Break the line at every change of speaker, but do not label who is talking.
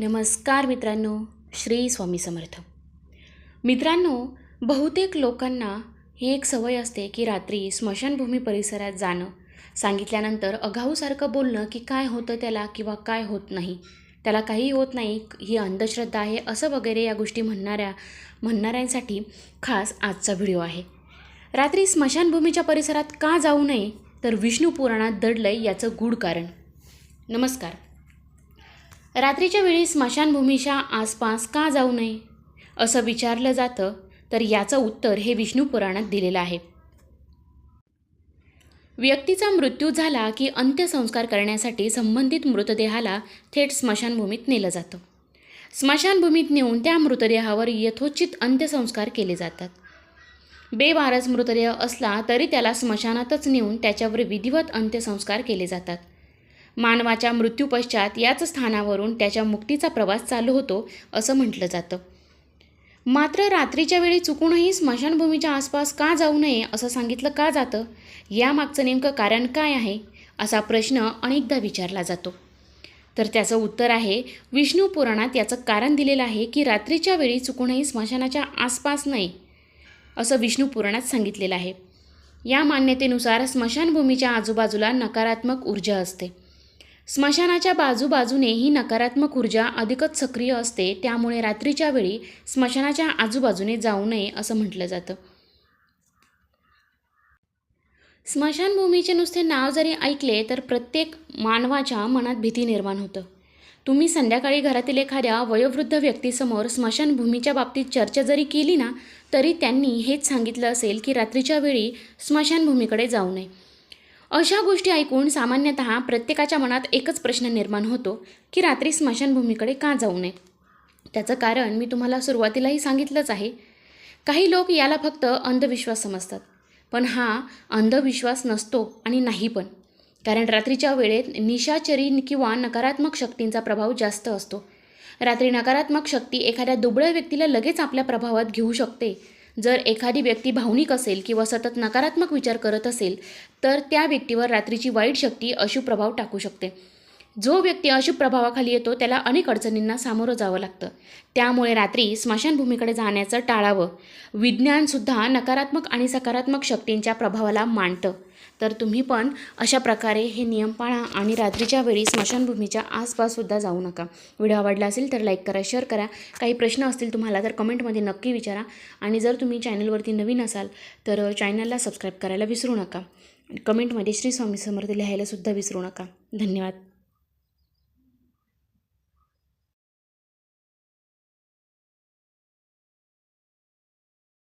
नमस्कार मित्रांनो श्री स्वामी समर्थ. मित्रांनो बहुतेक लोकांना ही एक सवय असते की रात्री स्मशानभूमी परिसरात जाणं सांगितल्यानंतर अगाऊसारखं बोलणं की काय होतं त्याला किंवा काय होत नाही त्याला काही होत नाही ही अंधश्रद्धा आहे असं वगैरे या गोष्टी म्हणणाऱ्या म्हणणाऱ्यांसाठी खास आजचा व्हिडिओ आहे. रात्री स्मशानभूमीच्या परिसरात का जाऊ नये तर विष्णू पुराणात दडलंय याचं गूढ कारण. नमस्कार. रात्रीच्या वेळी स्मशानभूमीच्या आसपास का जाऊ नये? असं विचारलं जातं तर याचं उत्तर हे विष्णू पुराणात दिलेलं आहे. व्यक्तीचा मृत्यू झाला की अंत्यसंस्कार करण्यासाठी संबंधित मृतदेहाला थेट स्मशानभूमीत नेलं जातं. स्मशानभूमीत नेऊन त्या मृतदेहावर यथोचित अंत्यसंस्कार केले जातात. बेवारस मृतदेह असला तरी त्याला स्मशानातच नेऊन त्याच्यावर विधिवत अंत्यसंस्कार केले जातात. मानवाच्या मृत्यूपश्चात याच स्थानावरून त्याच्या मुक्तीचा प्रवास चालू होतो असं म्हटलं जातं. मात्र रात्रीच्या वेळी चुकूनही स्मशानभूमीच्या आसपास का जाऊ नये असं सांगितलं का जातं? यामागचं नेमकं कारण काय आहे? असा प्रश्न अनेकदा विचारला जातो. तर त्याचं उत्तर आहे विष्णू पुराणात याचं कारण दिलेलं आहे की रात्रीच्या वेळी चुकूनही स्मशानाच्या आसपास नाही असं विष्णू पुराणात सांगितलेलं आहे. या मान्यतेनुसार स्मशानभूमीच्या आजूबाजूला नकारात्मक ऊर्जा असते. स्मशानाच्या बाजूबाजूने ही नकारात्मक ऊर्जा अधिकच सक्रिय असते त्यामुळे रात्रीच्या वेळी स्मशानाच्या आजूबाजूने जाऊ नये असं म्हटलं जातं. स्मशानभूमीचे नुसते नाव जरी ऐकले तर प्रत्येक मानवाच्या मनात भीती निर्माण होतं. तुम्ही संध्याकाळी घरातील एखाद्या वयोवृद्ध व्यक्तीसमोर स्मशानभूमीच्या बाबतीत चर्चा जरी केली ना तरी त्यांनी हेच सांगितलं असेल की रात्रीच्या वेळी स्मशानभूमीकडे जाऊ नये. अशा गोष्टी ऐकून सामान्यतः प्रत्येकाच्या मनात एकच प्रश्न निर्माण होतो की रात्री स्मशानभूमीकडे का जाऊ नये? त्याचं कारण मी तुम्हाला सुरुवातीलाही सांगितलंच आहे. काही लोक याला फक्त अंधविश्वास समजतात. पण हा अंधविश्वास नसतो आणि नाही पण. कारण रात्रीच्या वेळेत निशाचरी किंवा नकारात्मक शक्तींचा प्रभाव जास्त असतो. रात्री नकारात्मक शक्ती एखाद्या दुबळ्या व्यक्तीला लगेच आपल्या प्रभावात घेऊ शकते. जर एखादी व्यक्ती भावनिक असेल किंवा सतत नकारात्मक विचार करत असेल तर त्या व्यक्तीवर रात्रीची वाईट शक्ती अशुभ प्रभाव टाकू शकते. जो व्यक्ती अशुभ प्रभावाखाली येतो त्याला अनेक अडचणींना सामोरं जावं लागतं. त्यामुळे रात्री स्मशानभूमीकडे जाण्याचं टाळावं विज्ञानसुद्धा नकारात्मक आणि सकारात्मक शक्तींच्या प्रभावाला मांडतं तर तुम्ही पण अशा प्रकारे हे नियम पाळा आणि रात्रीच्या वेळी स्मशानभूमीच्या आसपाससुद्धा जाऊ नका. व्हिडिओ आवडला असेल तर लाईक करा शेअर करा. काही प्रश्न असतील तुम्हाला तर कमेंटमध्ये नक्की विचारा. आणि जर तुम्ही चॅनलवरती नवीन असाल तर चॅनलला सबस्क्राईब करायला विसरू नका. कमेंटमध्ये श्री स्वामी समर्थ लिहायलासुद्धा विसरू नका. धन्यवाद.